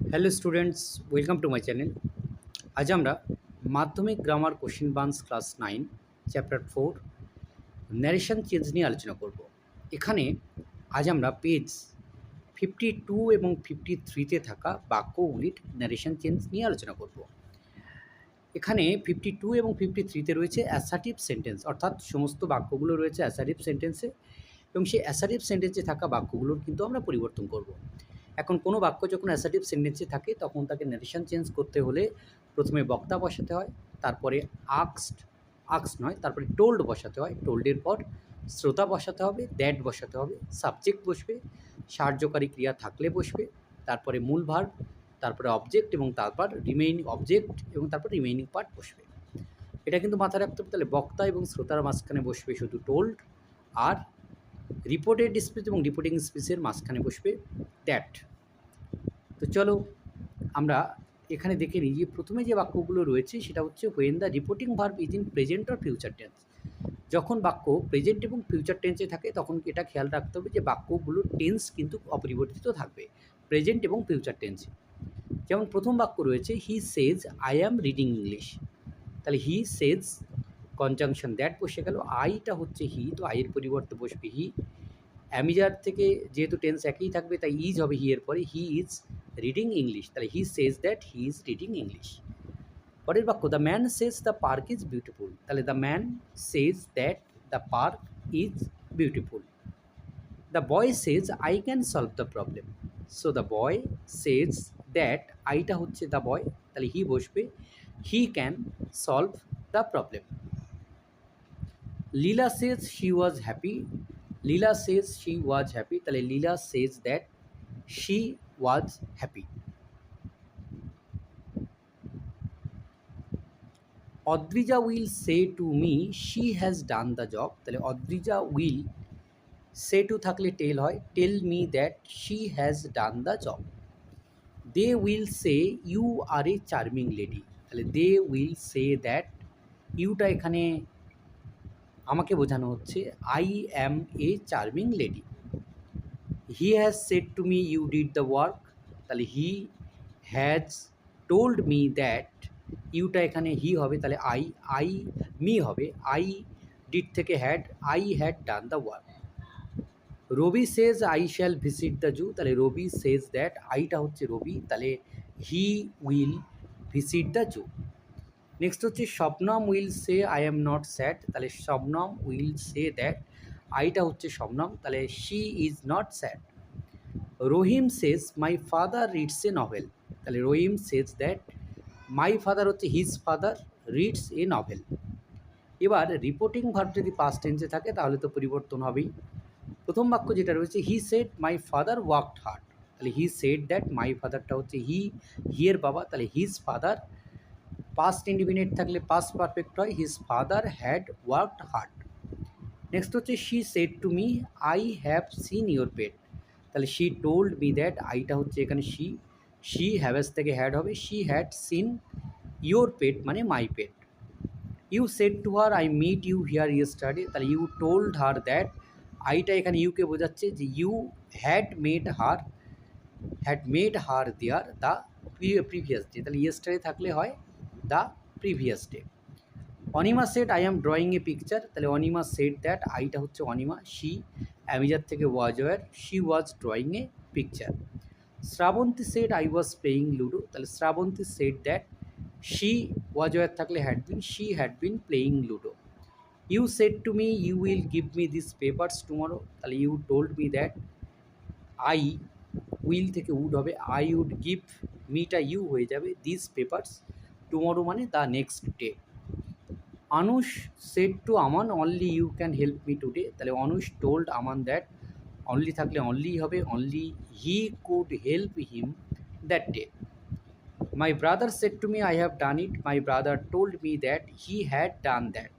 Hello students welcome to my channel আজ আমরা মাধ্যমিক grammar question banks class nine chapter four narration change নিয়ে আলোচনা করব। এখানে আজ আমরা পেজ ফিফটি টু এবং ফিফটি থ্রিতে থাকা বাক্যগুলির ন্যারেশন চেঞ্জ নিয়ে আলোচনা করব। এখানে ফিফটি টু এবং ফিফটি থ্রিতে রয়েছে অ্যাসাটিভ সেন্টেন্স অর্থাৎ সমস্ত বাক্যগুলো রয়েছে অ্যাসাটিভ সেন্টেন্সে এবং সেই অ্যাসাটিভ সেন্টেন্সে থাকা বাক্যগুলোর কিন্তু আমরা পরিবর্তন করব। এখন কোনো বাক্য যখন অ্যাসাটিভ সেন্টেন্সে থাকে, তখন তাকে নারেশন চেঞ্জ করতে হলে প্রথমে বক্তা বসাতে হয়, তারপরে আক্সড আক্স নয়, তারপরে টোল্ড বসাতে হয়। টোল্ডের পর শ্রোতা বসাতে হবে দ্যাট বসাতে হবে সাবজেক্ট বসবে, সাহায্যকারী ক্রিয়া থাকলে বসবে, তারপরে মূল ভার্ব তারপরে অবজেক্ট এবং তারপর রিমেইনিং অবজেক্ট এবং তারপর রিমেইনিং পার্ট বসবে। এটা কিন্তু মাথায় রাখতে হবে, তাহলে বক্তা এবং শ্রোতার মাঝখানে বসবে শুধু টোল্ড আর রিপোর্টেড স্পিচ এবং রিপোর্টিং স্পিচের মাঝখানে বসবে দ্যাট তো চলো, আমরা এখানে দেখে নিই যে প্রথমে যে বাক্যগুলো রয়েছে, সেটা হচ্ছে when the reporting verb is in present or future tense যখন বাক্য প্রেজেন্ট এবং ফিউচার টেন্সে থাকে, তখন এটা খেয়াল রাখতে হবে যে বাক্যগুলোর টেন্স কিন্তু অপরিবর্তিত থাকবে প্রেজেন্ট এবং ফিউচার টেন্সে যেমন প্রথম বাক্য রয়েছে he says I am reading English তাহলে হি সেজ কনজাংশন দ্যাট বসে গেল আইটা হচ্ছে হি তো আইয়ের পরিবর্তে বসবে হি অ্যামিজার থেকে যেহেতু টেন্স একই থাকবে, তাই ইজ হবে হি এর পরে। হি ইজ রিডিং ইংলিশ তাহলে he says that he is reading English পরের বাক্য the man says the park is beautiful তাহলে the man says that the park is beautiful the boy says I can solve the problem so the boy says that আইটা হচ্ছে the boy তাহলে he বসবে। He can solve the problem Leela says she was happy Leela says she was happy তাহলে Leela says that she was happy Adrija will say to me she has done the job তাহলে Adrija will say to থাকলে tell হয় tell me that she has done the job they will say you are a charming lady তাহলে they will say that ইউটা এখানে আমাকে বোঝানো হচ্ছে I am a charming lady he has said to me you did the work তাহলে he has told me that Yuta এখানে he হবে, তাহলে আই আই মি হবে। আই ডিড থেকে had I had done the work Rabi says I shall visit the zoo তাহলে রবি says that আইটা হচ্ছে রবি তাহলে he will visit the zoo next হচ্ছে, Swapnam will say I am not sad তাহলে Shabnam will say that, আইটা হচ্ছে শবনম তাহলে she is not sad. Rahim says, my father reads a novel. তাহলে Rahim says that, my father হচ্ছে his father, reads a novel. এবার reporting verb যদি past টেন্সে থাকে, তাহলে তো পরিবর্তন হবেই। প্রথম বাক্য যেটা রয়েছে he said my father worked hard তাহলে হি সেড দ্যাট মাই ফাদারটা হচ্ছে হি হিয়ের বাবা। তাহলে হিজ ফাদার পাস্ট ইন্ডিপেন্ডেন্ট থাকলে পাস্ট পারফেক্ট হয় his father had worked hard next হচ্ছে she said to me I have seen your pet তাহলে she told me that আইটা হচ্ছে এখানে শি শি হ্যাভেস থেকে হ্যাড হবে she had seen your pet মানে my pet you said to her I meet you here you study তাহলে you told her that আইটা এখানে ইউকে বোঝাচ্ছে যে you had made her had made her there the previous day তাহলে ইয়েস্টারে থাকলে হয় the previous day Anima said I am drawing a picture তাহলে অনিমা সেট দ্যাট আইটা হচ্ছে অনিমা। শি অ্যামিজার থেকে was were she was drawing a picture Shrabanti said I was playing ludo তাহলে Shrabanti said that she was were থাকলে had been she had been playing ludo you said to me you will give me this papers tomorrow তাহলে you told me that I will থেকে would হবে। I would give মিটা you হয়ে যাবে। This papers tomorrow মানে the next day Anush said to Aman only you can help me today তাহলে Anush told Aman that only থাকলে only হবে only he could help him that day my brother said to me I have done it my brother told me that he had done that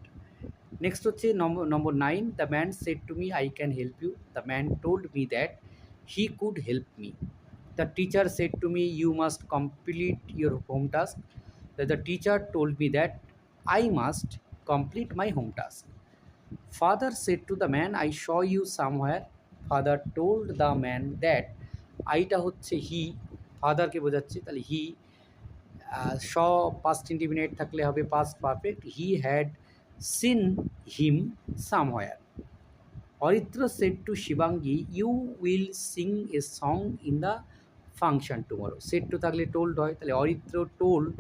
next হচ্ছে number number nine the man said to me I can help you the man told me that he could help me the teacher said to me you must complete your home task the teacher told me that I must complete my home task. Father said to the man, I saw you somewhere. Father told the man that আইটা হচ্ছে he ফাদারকে বোঝাচ্ছে তাহলে he saw past independent থাকলে হবে past perfect he had seen him somewhere Aritra said to Shibangi you will sing a song in the function tomorrow said to থাকলে told হয় তাহলে Aritra told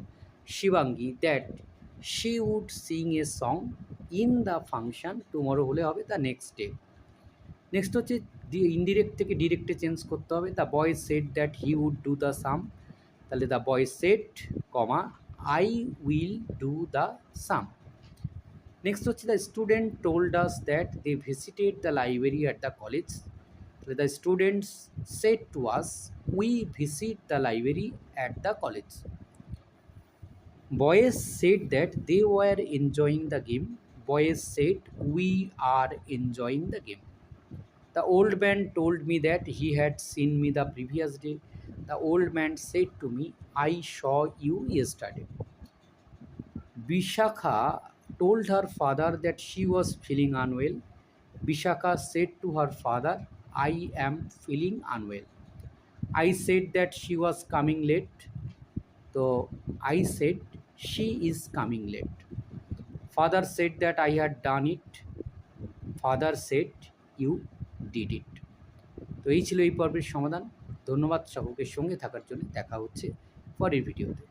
Shibangi that she would sing a song in the function tomorrow হলে হবে the next day next হচ্ছে indirect থেকে ডিরেক্টে change করতে হবে। The boy said that he would do the sum তাহলে the boy said comma I will do the sum next হচ্ছে the student told us that they visited the library at the college তাহলে the students said to us we visit the library at the college Boys said that they were enjoying the game. Boys said, We are enjoying the game. The old man told me that he had seen me the previous day. The old man said to me, I saw you yesterday. Vishakha told her father that she was feeling unwell. Vishakha said to her father, I am feeling unwell. I said that she was coming late. So I said, she is coming late. Father said that I had done it. Father said, you did it তো এই ছিল এই পর্বের সমাধান ধন্যবাদ সকলকে সঙ্গে থাকার জন্য দেখা হচ্ছে পরের ভিডিওতে